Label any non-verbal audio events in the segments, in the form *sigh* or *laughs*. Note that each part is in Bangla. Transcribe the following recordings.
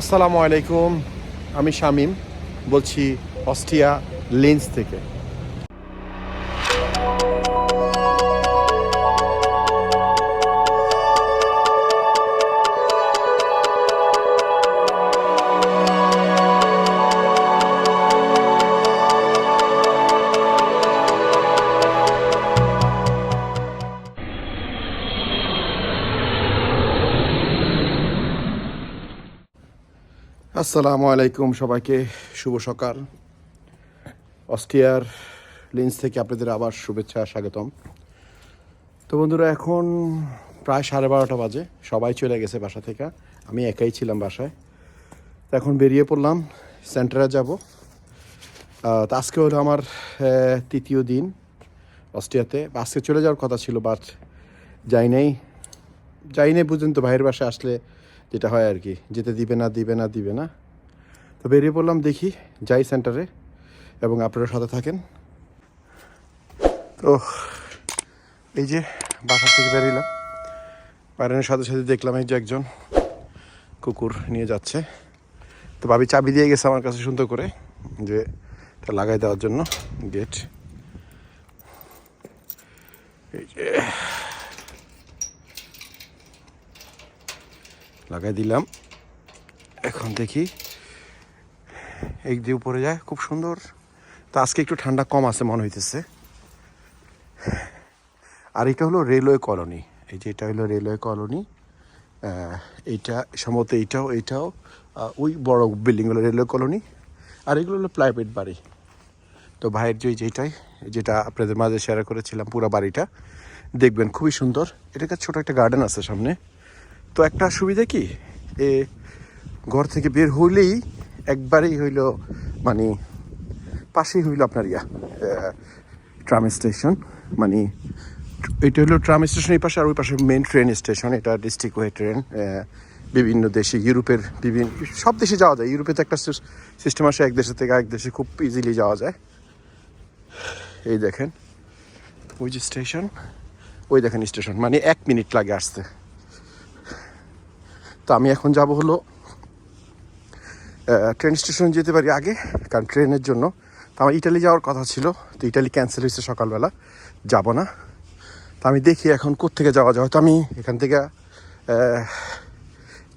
আসসালামু আলাইকুম আমি শামিম বলছি অস্ট্রিয়া লেন্স থেকে। আসসালামু আলাইকুম সবাইকে, শুভ সকাল। অস্ট্রিয়ার লেন্স থেকে আপনাদের আবার শুভেচ্ছা, স্বাগতম। তো বন্ধুরা, এখন প্রায় সাড়ে বারোটা বাজে, সবাই চলে গেছে বাসা থেকে, আমি একাই ছিলাম বাসায়। তো এখন বেরিয়ে পড়লাম, সেন্টারে যাব। তো আজকে হলো আমার তৃতীয় দিন অস্ট্রিয়াতে। আজকে চলে যাওয়ার কথা ছিল বাট যাই নাই যাই নাই বুঝলেন তো ভাইয়ের বাসায় আসলে যেটা হয় আর কি, যেতে দিবে না দিবে না দিবে না। তো বেরিয়ে পড়লাম, দেখি, যাই সেন্টারে এবং আপনারা সাথে থাকেন। তো এই যে বাসা থেকে বেরিলাম। বাইরের সাথে সাথে দেখলাম এই যে একজন কুকুর নিয়ে যাচ্ছে। তো ভাবি চাবি দিয়ে গেছে আমার কাছে সুন্দর করে, যে এটা লাগাই দেওয়ার জন্য গেট এই যে লাগাই দিলাম। এখন দেখি এই দিয়ে উপরে যায়, খুব সুন্দর। তো আজকে একটু ঠান্ডা কম আছে মনে হইতেছে। আর এটা হলো রেলওয়ে কলোনি। এই যে এটা হলো রেলওয়ে কলোনি। এইটা সম্ভবত এইটাও এইটাও ওই বড় বিল্ডিং হলো রেলওয়ে কলোনি। আর এগুলো হলো প্রাইভেট বাড়ি। তো ভাইয়ের যে যেটাই, যেটা আপনাদের মাঝে শেয়ার করেছিলাম পুরো বাড়িটা, দেখবেন খুবই সুন্দর। এটাকে ছোট একটা গার্ডেন আছে সামনে। তো একটা সুবিধা কি? এ, ঘর থেকে বের হইলেই একবারেই হইল মানে পাশেই হইল আপনার ইয়া ট্রাম স্টেশন মানে এটা হলো ট্রাম স্টেশন এই পাশে, আর ওই পাশে মেন ট্রেন স্টেশন এটা ডিস্ট্রিক্ট ওয়ে ট্রেন বিভিন্ন দেশে, ইউরোপের বিভিন্ন, সব দেশে যাওয়া যায়। ইউরোপে তো একটা সিস্টেম আসে, এক দেশে থেকে আরেক দেশে খুব ইজিলি যাওয়া যায়। এই দেখেন, ওই যে স্টেশন ওই দেখেন স্টেশন মানে এক মিনিট লাগে আসতে। তো আমি এখন যাব হলো ট্রেন স্টেশন যেতে পারি আগে, কারণ ট্রেনের জন্য। তো আমার ইটালি যাওয়ার কথা ছিল, তো ইটালি ক্যান্সেল হয়েছে সকালবেলা, যাব না। তো আমি দেখি এখন কোত্থেকে যাওয়া যায়। হয়তো আমি এখান থেকে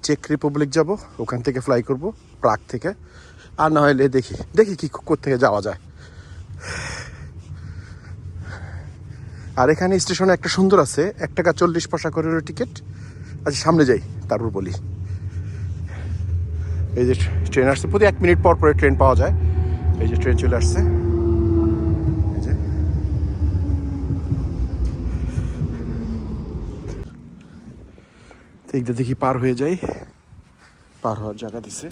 চেক রিপাবলিক যাব, ওখান থেকে ফ্লাই করব প্রাগ থেকে। আর না হলে দেখি দেখি কি কোত্থেকে যাওয়া যায়। আর এখানে স্টেশনে একটা সুন্দর আছে, এক টাকা চল্লিশ পয়সা করে টিকিট। আচ্ছা সামনে যাই। তারপর বলি। এই যে ট্রেন আসছে, প্রতি এক মিনিট পর পরে ট্রেন পাওয়া যায়। এই যে ট্রেন চলে আসছে। এই যে। তো এইটা দেখি পার হয়ে যাই। পার হওয়ার জায়গা দিছে।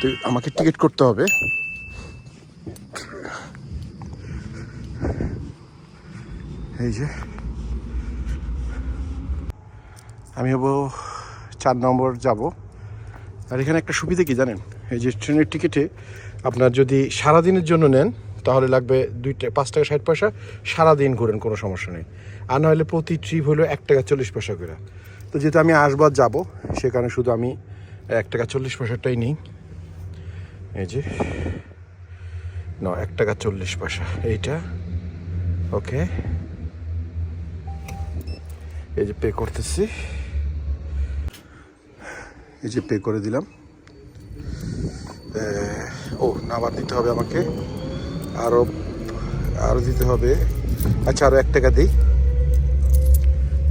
তো আমাকে টিকিট করতে হবে। এই যে। আমি হব চার নম্বর যাব। আর এখানে একটা সুবিধা কি জানেন? এই যে ট্রেনের টিকিটে আপনার যদি সারাদিনের জন্য নেন, তাহলে লাগবে দুই পাঁচ টাকা ষাট পয়সা, সারাদিন ঘুরেন, কোনো সমস্যা নেই। আর নাহলে প্রতি ট্রিপ হলো এক টাকা চল্লিশ পয়সা করে। তো যেহেতু আমি আসবার যাব, সে কারণে শুধু আমি এক টাকা চল্লিশ পয়সাটাই নিই। এই যে, ন, এক টাকা চল্লিশ পয়সা, এইটা ওকে এই যে পে করতেছি। এই যে পে করে দিলাম। ও, নাম্বার দিতে হবে আমাকে। আরও আরও দিতে হবে। আচ্ছা আরও এক টাকা দিই।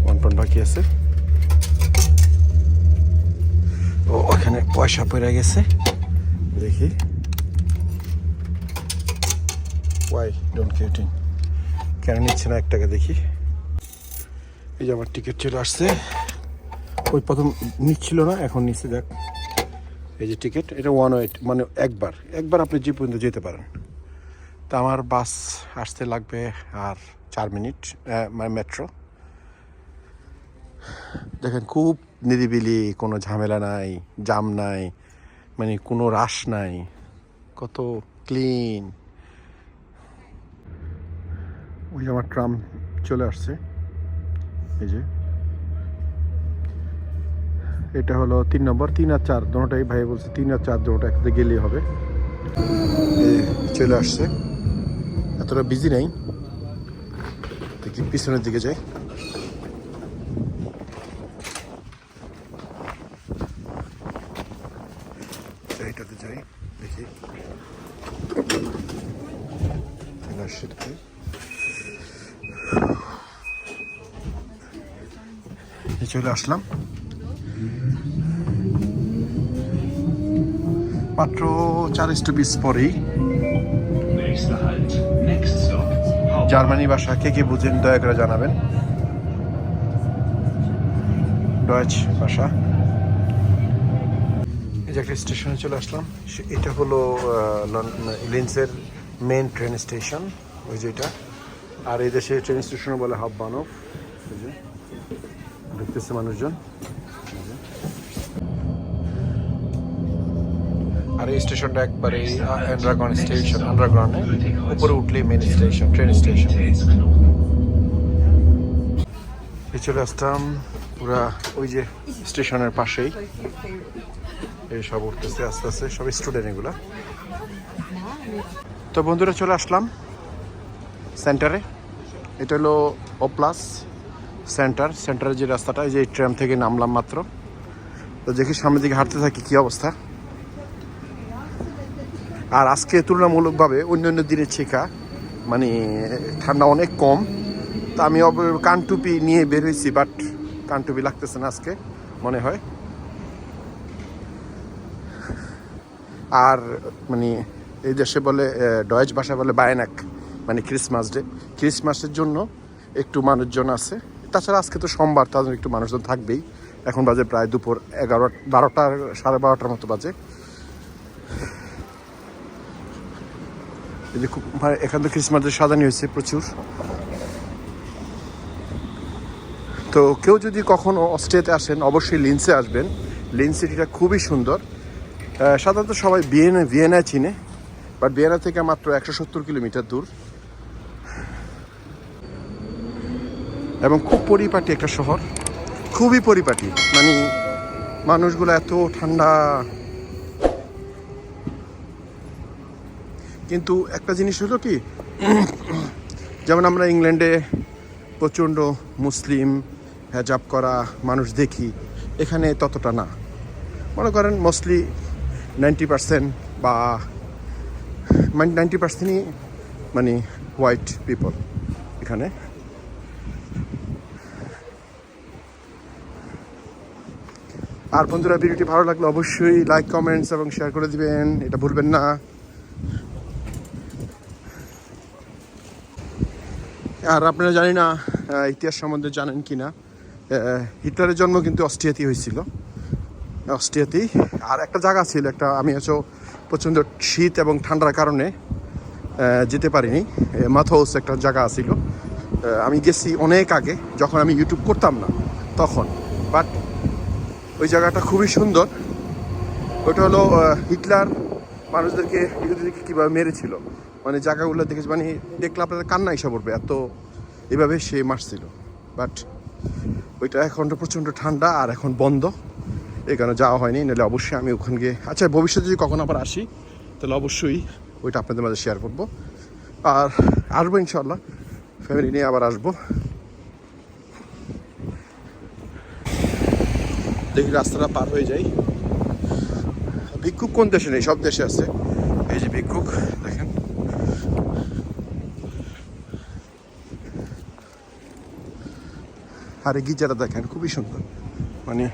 ওয়ান বাকি আছে। ও, ওখানে পয়সা পড়ে গেছে। দেখি। ওয়াই ডোন্ট কেটিং কেন নিচ্ছে না? এক টাকা দেখি। এই যে আমার টিকিট চলে আসছে। ওই প্রথম নিচ্ছিল না, এখন নিচ্ছে দেখ এই যে টিকিট, এটা ওয়ান ওয়েট মানে একবার একবার আপনি যে পর্যন্ত যেতে পারেন। তা আমার বাস আসতে লাগবে আর চার মিনিট মানে মেট্রো দেখেন, খুব নিরিবিলি, কোনো ঝামেলা নাই জাম নাই মানে কোনো রাশ নাই। কত ক্লিন ওই আমার ট্রাম চলে আসছে। এই যে। এটা হলো তিন নম্বর, তিন আর চার দুটোটাই ভাই বলছে তিন আর চার দুটোটা একসাথে গেলেই হবে। চলে আসছে। এতটা বিজি নেই। দেখি পিছনের দিকে যাই। দেখি। চলে আসলাম। মাত্র চার স্টপিস পরেই জার্মানি ভাষা কে কে বুঝেন, দয়া করে জানাবেন। ডয়েচ ভাষা। এই যে একটা স্টেশনে চলে আসলাম এটা হলো লিন্সের মেন ট্রেন স্টেশন, ওই যে এটা। আর এই দেশে ট্রেন স্টেশনও বলে হাব বানব দেখতেছে মানুষজন। আর এই স্টেশনটা একবারে আন্ডারগ্রাউন্ড স্টেশন আন্ডারগ্রাউন্ডে উপরে উঠলেই মেন স্টেশন ট্রেন স্টেশন চলে আসতাম পুরা ওই যে স্টেশনের পাশেই। এই সব উঠতেছে, আস্তে আস্তে, সব স্টুডেন্ট এগুলা। তো বন্ধুরা, চলে আসলাম সেন্টারে এটা হলো ও প্লাস সেন্টার সেন্টারের যে রাস্তাটা, এই যে ট্রেন থেকে নামলাম মাত্র। তো দেখি সামনের দিকে হাঁটতে থাকি, কী অবস্থা? আর আজকে তুলনামূলকভাবে অন্য অন্য দিনের ছেকা মানে ঠান্ডা অনেক কম। তো আমি অব- কানটুপি নিয়ে বের হয়েছি, বাট কানটুপি লাগতেছে না আজকে, মনে হয়। আর মানে এই দেশে বলে ডয়েজ ভাষা বলে বায়নাক মানে ক্রিসমাস ডে। ক্রিসমাসের জন্য একটু মানুষজন আছে। তাছাড়া আজকে তো সোমবার তাদের একটু মানুষজন থাকবেই। এখন বাজে প্রায় দুপুর এগারো বারোটার সাড়ে বারোটার মতো বাজে। মানে এখান তো ক্রিসমাসের সাজানি হয়েছে প্রচুর। তো কেউ যদি কখনো অস্ট্রিয়াতে আসেন, অবশ্যই লিন্সে আসবেন। লিন্স সিটিটা খুবই সুন্দর। সাধারণত সবাই ভিয়েনা ভিয়েনায় চিনে বাট ভিয়েনা থেকে মাত্র একশো সত্তর কিলোমিটার দূর। এবং খুব পরিপাটি একটা শহর। খুবই পরিপাটি। মানে মানুষগুলো এত ঠান্ডা। কিন্তু একটা জিনিস হলো কি, যেমন আমরা ইংল্যান্ডে প্রচণ্ড মুসলিম, হেজাব করা মানুষ দেখি, এখানে ততটা না। মনে করেন মোস্টলি নাইনটি পার্সেন্ট বা নাইনটি পার্সেন্টই মানে হোয়াইট পিপল এখানে। আর বন্ধুরা ভিডিওটি ভালো লাগলে অবশ্যই লাইক কমেন্টস এবং শেয়ার করে দিবেন, এটা ভুলবেন না। আর আপনারা জানি না ইতিহাস সম্বন্ধে জানেন কি না হিটলারের জন্ম কিন্তু অস্ট্রিয়াতেই হয়েছিল। অস্ট্রিয়াতেই। আর একটা জায়গা ছিল, একটা আমি হচ্ছে প্রচণ্ড শীত এবং ঠান্ডার কারণে যেতে পারিনি। মাথোস একটা জায়গা ছিল। আমি গেছি অনেক আগে, যখন আমি ইউটিউব করতাম না, তখন। বাট ওই জায়গাটা খুবই সুন্দর। ওটা হলো হিটলার মানুষদেরকে ইহুদিদেরকে কীভাবে মেরেছিল। মানে জায়গাগুলো দেখে মানে দেখলে আপনাদের কান্না এসে পড়বে, এত এভাবে সে মারছিল বাট ওইটা এখন তো প্রচণ্ড ঠান্ডা আর এখন বন্ধ। এই কারণে যাওয়া হয়নি, নাহলে অবশ্যই আমি ওখানে গিয়ে আচ্ছা ভবিষ্যতে যদি কখন আবার আসি, তাহলে অবশ্যই ওইটা আপনাদের মাঝে শেয়ার করব। আর আসব ইনশাল্লাহ ফ্যামিলি নিয়ে আবার আসব। দেখি রাস্তাটা পার হয়ে যাই। ভিক্ষুক কোন দেশে নেই? সব দেশে আছে। এই যে ভিক্ষুক দেখেন আর এই গির্জাটা দেখেন, খুবই সুন্দর। মানে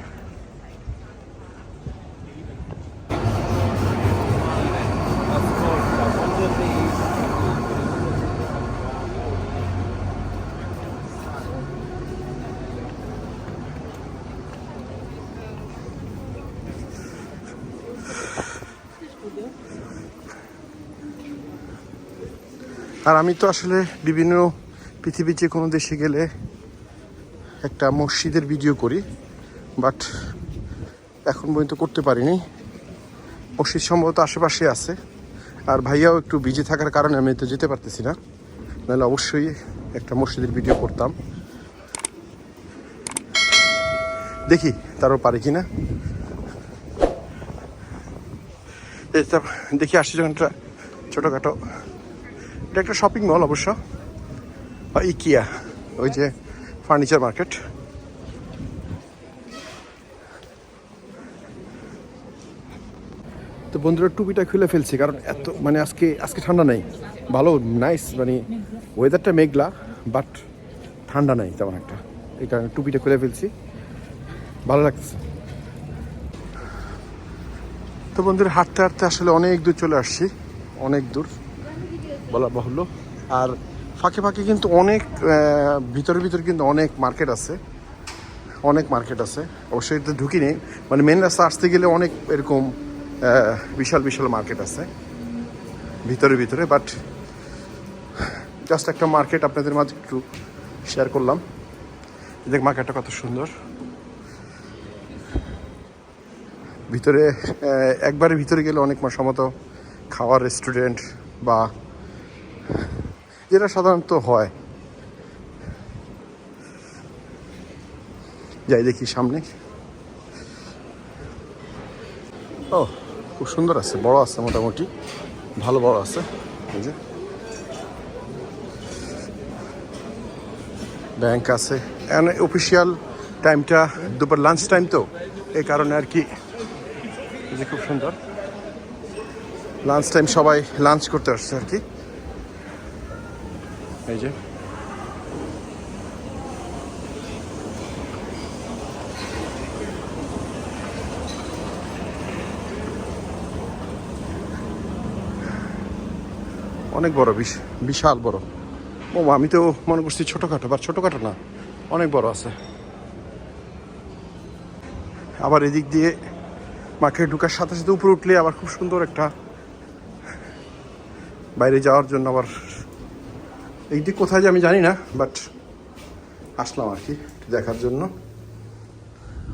আর আমি তো আসলে বিভিন্ন পৃথিবীর যে কোনো দেশে গেলে একটা মসজিদের ভিডিও করি বাট এখন পর্যন্ত করতে পারিনি। মসজিদ সম্ভবত আশেপাশে আছে, আর ভাইয়াও একটু বিজি থাকার কারণে আমি তো যেতে পারতেছি না। নাহলে অবশ্যই একটা মসজিদের ভিডিও করতাম। দেখি তারও পারি কিনা। এটা দেখি আসছি যখন একটা ছোটোখাটো। এটা একটা শপিং মল অবশ্য। ইকিয়া ওই যে ফার্নিচার মার্কেট তো বন্ধুরা টুপিটা খুলে ফেলছি কারণ এত মানে আজকে আজকে ঠান্ডা নেই। ভালো নাইস মানে ওয়েদারটা মেঘলা বাট ঠান্ডা নেই তেমন একটা। এই কারণে টুপিটা খুলে ফেলছি। ভালো লাগছে তো বন্ধুরা হাঁটতে হাঁটতে আসলে অনেক দূর চলে আসছি। অনেক দূর। বলা বাহুল্য। আর ফাঁকে ফাঁকে কিন্তু অনেক ভিতরে ভিতরে কিন্তু অনেক মার্কেট আছে। অনেক মার্কেট আছে। অবশ্যই তো ঢুকি নেই। মানে মেন রাস্তা আসতে গেলে অনেক এরকম বিশাল বিশাল মার্কেট আছে। ভিতরে ভিতরে বাট জাস্ট একটা মার্কেট আপনাদের মাঝে একটু শেয়ার করলাম। দেখ মার্কেটটা কত সুন্দর। ভিতরে একবারে ভিতরে গেলে অনেক সম্মত খাওয়ার রেস্টুরেন্ট বা যেটা সাধারণত হয়। যাই দেখি সামনে। ও, খুব সুন্দর আছে, বড় আছে মোটামুটি। ভালো বড় আছে ব্যাংক আছে। অফিসিয়াল টাইমটা দুপুর লাঞ্চ টাইম তো, এই কারণে আর কি। যে খুব সুন্দর। লাঞ্চ টাইম সবাই লাঞ্চ করতে আসছে আর কি। এই যে অনেক বড় বিশাল বড়। ও আমি তো মনে করছি ছোটোখাটো, বা ছোটোখাটো না, অনেক বড় আছে। আবার এদিক দিয়ে মার্কেট ঢুকার সাথে সাথে উপরে উঠলে আবার খুব সুন্দর একটা বাইরে যাওয়ার জন্য আবার এই দিক কোথায় যে আমি জানি না বাট আসলাম আর কি দেখার জন্য।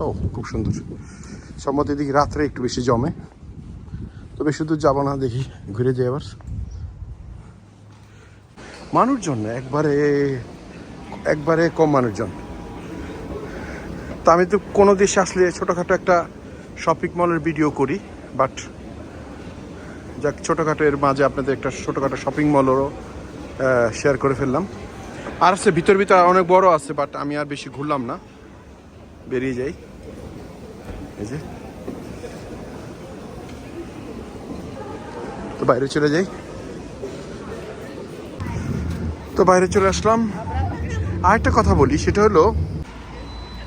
ও খুব সুন্দর। সম্মত এদিকে রাত্রে একটু বেশি জমে। তবে শুধু যাব না দেখি ঘুরে যাই আবার। মানুষজন না, একবারে একবারে কম মানুষজন। তা আমি তো কোনো দেশে আসলে ছোটোখাটো একটা শপিং মলের ভিডিও করি বাট যাক ছোটোখাটো এর মাঝে আপনাদের একটা ছোটোখাটো শপিং মলেরও শেয়ার করে ফেললাম। আর আছে ভিতর ভিতর অনেক বড় আছে বাট আমি আর বেশি ঘুরলাম না। বেরিয়ে যাই। এই যে। তো বাইরে চলে যাই। তো বাইরে চলে আসলাম। আরেকটা কথা বলি, সেটা হলো,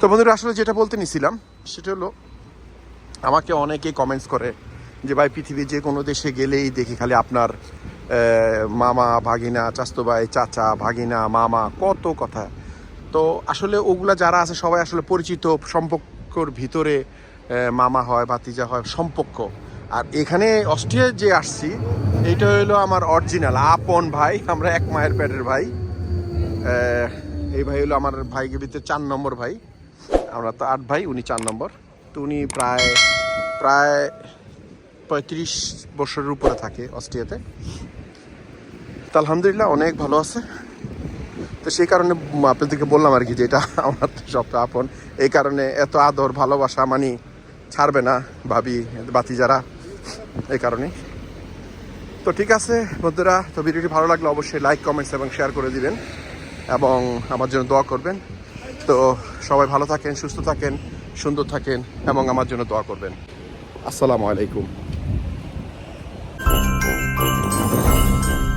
তো বন্ধুরা, আসলে যেটা বলতে নিছিলাম, সেটা হলো, আমাকে অনেকেই কমেন্টস করে যে, ভাই, পৃথিবীর যে কোনো দেশে গেলেই দেখি খালি আপনার মামা, ভাগিনা চাস্তো ভাই চাচা, ভাগিনা, মামা, কত কথা। তো আসলে ওগুলা যারা আছে, সবাই আসলে পরিচিত, সম্পর্কর ভিতরে মামা হয়, ভাতিজা হয়, সম্পর্ক। আর এখানে অস্ট্রিয়ায় যে আসছি, এইটা হলো আমার অরিজিনাল আপন ভাই, আমরা এক মায়ের পেটের ভাই। এই ভাই হলো আমার ভাইকে ভিতরে চার নম্বর ভাই। আমরা তো আট ভাই, উনি চার নম্বর। তো উনি প্রায় প্রায় পঁয়ত্রিশ বছরের উপরে থাকে অস্ট্রিয়াতে। তো আলহামদুলিল্লাহ, অনেক ভালো আছে। তো সেই কারণে আপনাদেরকে বললাম আর কি যে এটা *laughs* আমার সব আপন। এই কারণে এত আদর, ভালোবাসা মানি ছাড়বে না ভাবি, বাতি যারা, এই কারণে তো ঠিক আছে বন্ধুরা, তো ভিডিওটি ভালো লাগলে অবশ্যই লাইক কমেন্টস এবং শেয়ার করে দিবেন এবং আমার জন্য দোয়া করবেন। তো সবাই ভালো থাকেন, সুস্থ থাকেন, সুন্দর থাকেন এবং আমার জন্য দোয়া করবেন। আসসালামু আলাইকুম।